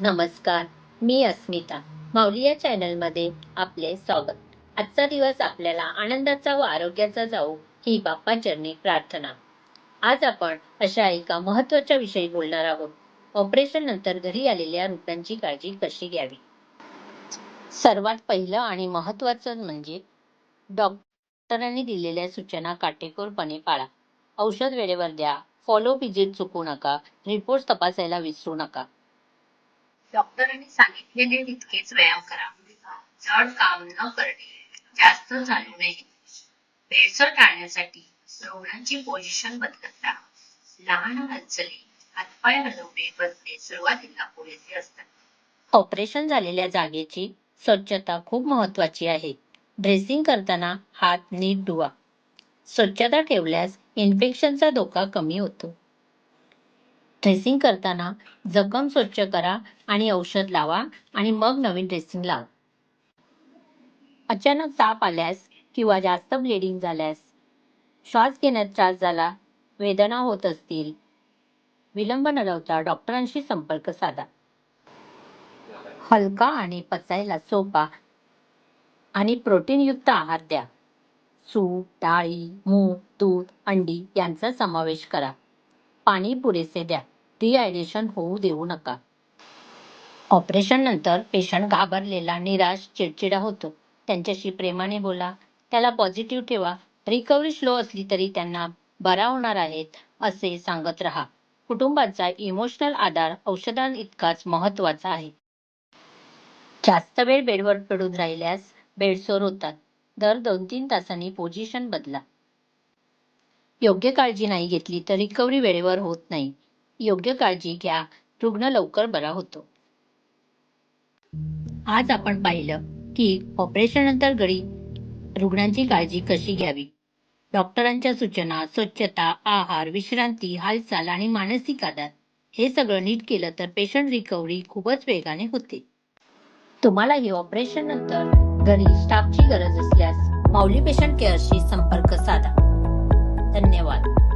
नमस्कार मी अस्मिता. माऊली या चॅनलमध्ये आपले स्वागत. आजचा दिवस आपल्याला आनंदाचा व आरोग्याचा जाऊ ही बाप्पा चरणी प्रार्थना. आज आपण अशा एका महत्त्वाच्या विषयी बोलणार आहोत. ऑपरेशन नंतर घरी आलेल्या रुग्णांची काळजी कशी घ्यावी? सर्वात पहिलं आणि महत्वाचं म्हणजे डॉक्टरांनी दिलेल्या सूचना काटेकोरपणे पाळा. औषध वेळेवर द्या. फॉलो विजिट चुकू नका. रिपोर्ट तपासायला विसरू नका. डॉक्टरांनी सांगितलेले तितकेच व्यायाम करा. जड काम न करणे जास्त चालू नये. भेडसर टाळण्यासाठी रुग्णांची पोझिशन बदलत राहा. लहान हालचाली हातपाय हलवणे बदले सुरुवातीला पुरेसे असतात. ऑपरेशन झालेल्या जागेची स्वच्छता खूप महत्वाची आहे. ड्रेसिंग करताना हात नीट धुवा. स्वच्छता ठेवल्यास इन्फेक्शनचा धोका कमी होतो. ड्रेसिंग करताना जखम स्वच्छ करा आणि औषध लावा आणि मग नवीन ड्रेसिंग लावा. अचानक ताप आल्यास किंवा जास्त ब्लिडिंग झाल्यास श्वास घेण्यात त्रास झाला वेदना होत असतील विलंब न लावता डॉक्टरांशी संपर्क साधा. हलका आणि पचायला सोपा आणि प्रोटीनयुक्त आहार द्या. सूप डाळी मूग दूध अंडी यांचा समावेश करा. पाणी पुरेसे द्या. डिहायड्रेशन होऊ देऊ नका. ऑपरेशन नंतर पेशंट घाबरलेला निराश चिडचिडा होतो. त्यांच्याशी प्रेमाने बोला. त्याला पॉझिटिव्ह ठेवा. रिकव्हरी स्लो असली तरी त्यांना बरा होणार आहेत असे सांगत राहा. कुटुंबाचा इमोशनल आधार औषधांइतकाच महत्त्वाचा महत्त्वाचा आहे. जास्त वेळ बेडवर पडून राहिल्यास बेडसोर होतात. दर दोन तीन तासांनी पोझिशन बदला. योग्य काळजी नाही घेतली तर रिकव्हरी वेळेवर होत नाही. योग्य काळजी घ्या. रुग्ण लवकर बरा होतो. आज आपण पाहिलं की ऑपरेशन नंतर घरी रुग्णांची काळजी कशी घ्यावी? डॉक्टरांच्या सूचना स्वच्छता आहार विश्रांती हालचाल आणि मानसिक आधार हे सगळं नीट केलं तर पेशंट रिकव्हरी खूपच वेगाने होते. तुम्हाला ही ऑपरेशन नंतर घरी स्टाफची गरज असल्यास माऊली पेशंट केअरशी संपर्क साधा. धन्यवाद.